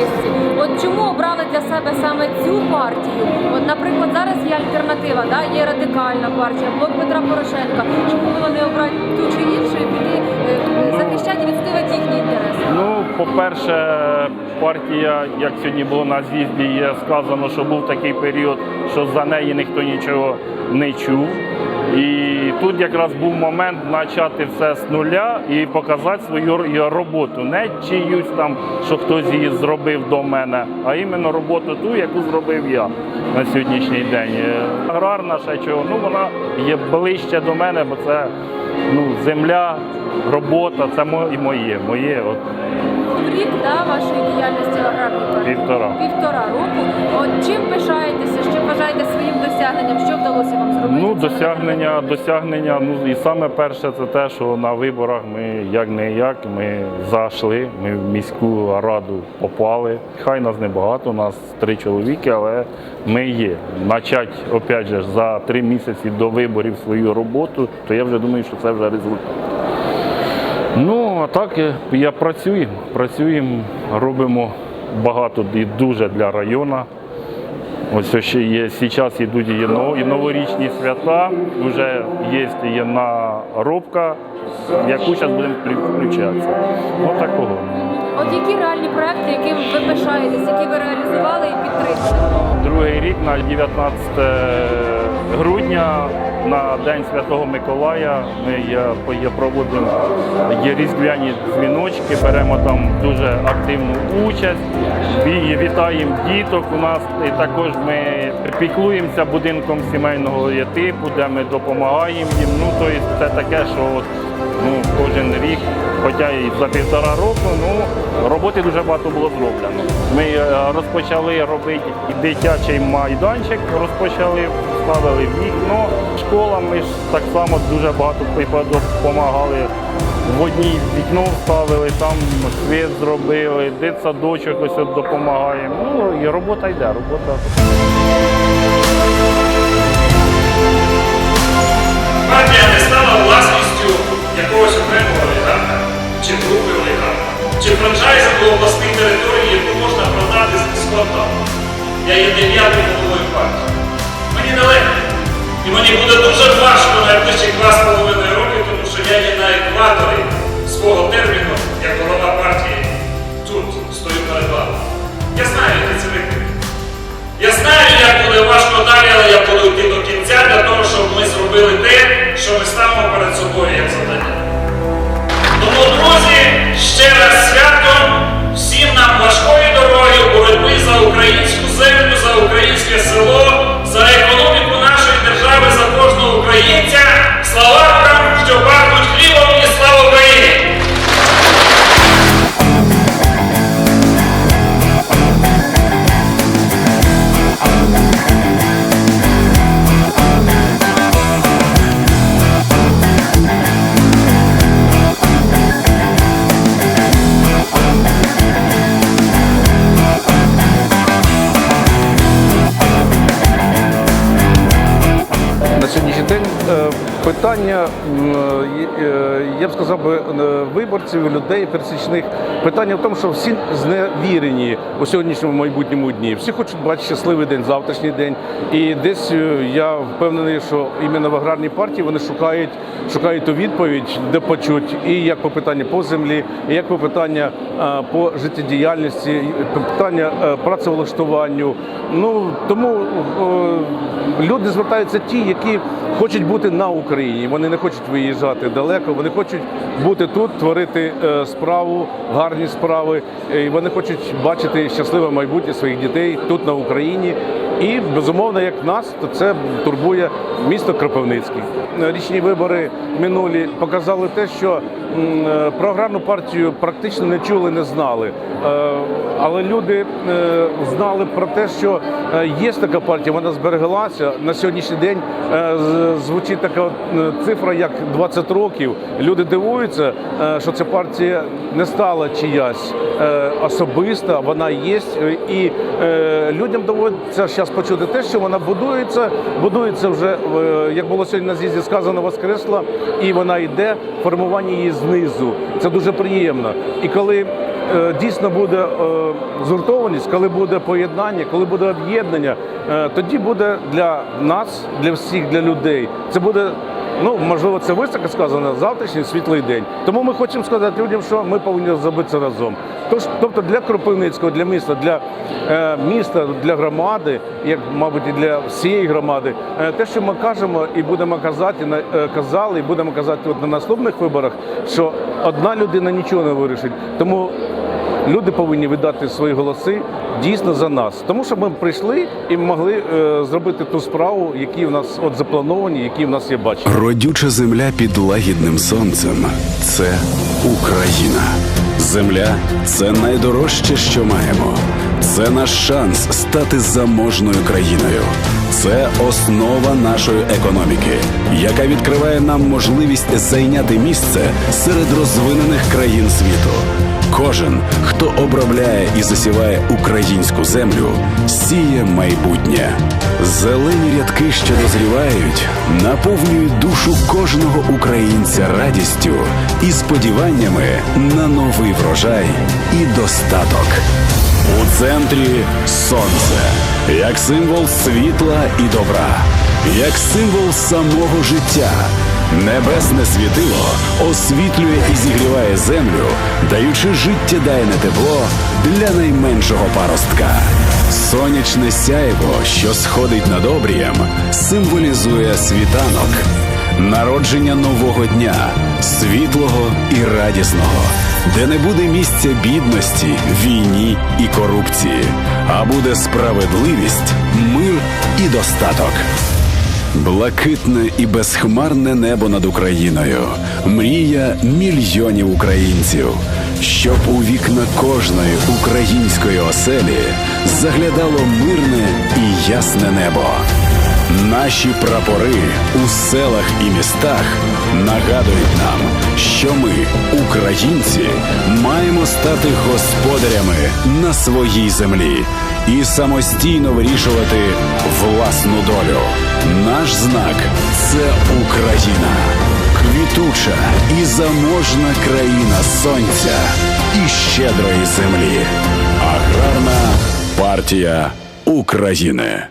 чистці. От чому обрали для себе саме цю партію? От, наприклад, зараз є альтернатива, да? є радикальна партія, блок Петра Порошенка. Чому ви не обрати ту чи іншу і піти е, захищати і відстоювати їхні інтереси? Ну, по-перше, партія, як сьогодні було на з'їзді, є сказано, що був такий період, що за неї ніхто нічого не чув. І тут якраз був момент почати все з нуля і показати свою роботу. Не чиюсь там, що хтось її зробив до мене, а іменно роботу ту, яку зробив я на сьогоднішній день. Е, Аграрна ще чого, ну вона є ближче до мене, бо це ну, земля, робота, це і моє. моє от. Рік да, вашої діяльності партії? Півтора. Півтора року. От чим пишаєтеся, що вважаєте своїм досягненням? Що вдалося вам зробити? Ну, досягнення, досягнення. Ну і саме перше, це те, що на виборах ми як не як ми зайшли. Ми в міську раду попали. Хай нас небагато, нас три чоловіки, але ми є. Начать опять же за три місяці до виборів свою роботу, то я вже думаю, що це вже результат. Ну, а так е, я працюю, працюємо, робимо багато і дуже для району. Ось ще є зараз йдуть і, нов, і новорічні свята, вже є, є наробка, яку зараз будемо включатися. Ось такого. От які реальні проекти, яким ви пишаєтесь, які ви реалізували і підтримали? Другий рік на 19 грудня на День Святого Миколая ми є, є проводимо є різдвяні дзвіночки, беремо там дуже активну участь. І вітаємо діток. У нас і також ми піклуємося будинком сімейного типу, де ми допомагаємо їм. Ну тобто це таке, що от, ну, кожен рік, хоча і за півтора року, ну роботи дуже багато було зроблено. Ми е, розпочали робити дитячий майданчик, розпочали, ставили вікно. Школа ми ж так само дуже багато допомагали. В одній вікно вставили, там світ зробили, дитсадочок ось допомагаємо. Ну і робота йде, робота. Франчайзом до обласних територій, яку можна продати з безкоштовно. Я є дев'ятим головою партії. Мені далеко. І мені буде дуже важко найближчі два з половиною роки, тому що я є на екваторі свого терміну як голова партії. Тут стою перед вами. Я знаю, які це виклики. Я знаю, як буде важко далі, але я буду йти до кінця для того, щоб ми зробили те, що ми ставимо перед собою як завдання. Тому, друзі, ще раз питання, е, е, я б сказав би, е, виборців, людей пересічних, питання в тому, що всі зневірені у сьогоднішньому майбутньому дні. Всі хочуть бачити щасливий день, завтрашній день. І десь я впевнений, що іменно в аграрній партії вони шукають, шукають ту відповідь, де почуть, і як по питанню по землі, і як по питання по життєдіяльності, питання працевлаштуванню. Ну тому люди звертаються ті, які хочуть бути на Україні. Вони не хочуть виїжджати далеко. Вони хочуть бути тут, творити е, справу, гарні справи. І вони хочуть бачити щасливе майбутнє своїх дітей тут на Україні. І безумовно, як нас, то це турбує місто Кропивницький. Річні вибори минулі показали те, що е, про аграрну партію практично не чули, не знали. Е, Але люди е, знали про те, що є така партія, вона збереглася. На сьогоднішній день звучить така цифра, як 20 років. Люди дивуються, що ця партія не стала чиясь особиста, вона є. І людям доводиться зараз почути те, що вона будується, будується вже, е, як було сьогодні на з'їзді сказано, воскресла, і вона йде формування її знизу. Це дуже приємно. І коли е, дійсно буде е, згуртованість, коли буде поєднання, коли буде об'єднання, тоді буде для нас, для всіх, для людей, це буде. Ну, можливо, це високо сказано, завтрашній світлий день. Тому ми хочемо сказати людям, що ми повинні зробити це разом. Тож, тобто для Кропивницького, для міста, для е, міста, для громади, як мабуть, і для всієї громади, е, те, що ми кажемо і будемо казати, на- е, казали, і будемо казати от на наступних виборах, що одна людина нічого не вирішить. Тому люди повинні віддати свої голоси дійсно за нас, тому що ми прийшли і могли е, зробити ту справу, які в нас от заплановані, які в нас є бачення. Родюча земля під лагідним сонцем це Україна. Земля це найдорожче, що маємо. Це наш шанс стати заможною країною. Це основа нашої економіки, яка відкриває нам можливість зайняти місце серед розвинених країн світу. Кожен, хто обробляє і засіває українську землю, сіє майбутнє. Зелені рядки, що дозрівають, наповнюють душу кожного українця радістю і сподіваннями на новий врожай і достаток. У центрі сонце, як символ світла і добра, як символ самого життя. Небесне світило освітлює і зігріває землю, даючи життєдайне тепло для найменшого паростка. Сонячне сяйво, що сходить над обрієм, символізує світанок, народження нового дня, світлого і радісного, де не буде місця бідності, війні і корупції, а буде справедливість, мир і достаток. Блакитне і безхмарне небо над Україною, мрія мільйонів українців, щоб у вікна кожної української оселі заглядало мирне і ясне небо. Наші прапори у селах і містах нагадують нам, що ми, українці, маємо стати господарями на своїй землі і самостійно вирішувати власну долю. Наш знак це Україна, квітуча і заможна країна сонця і щедрої землі. Аграрна партія України.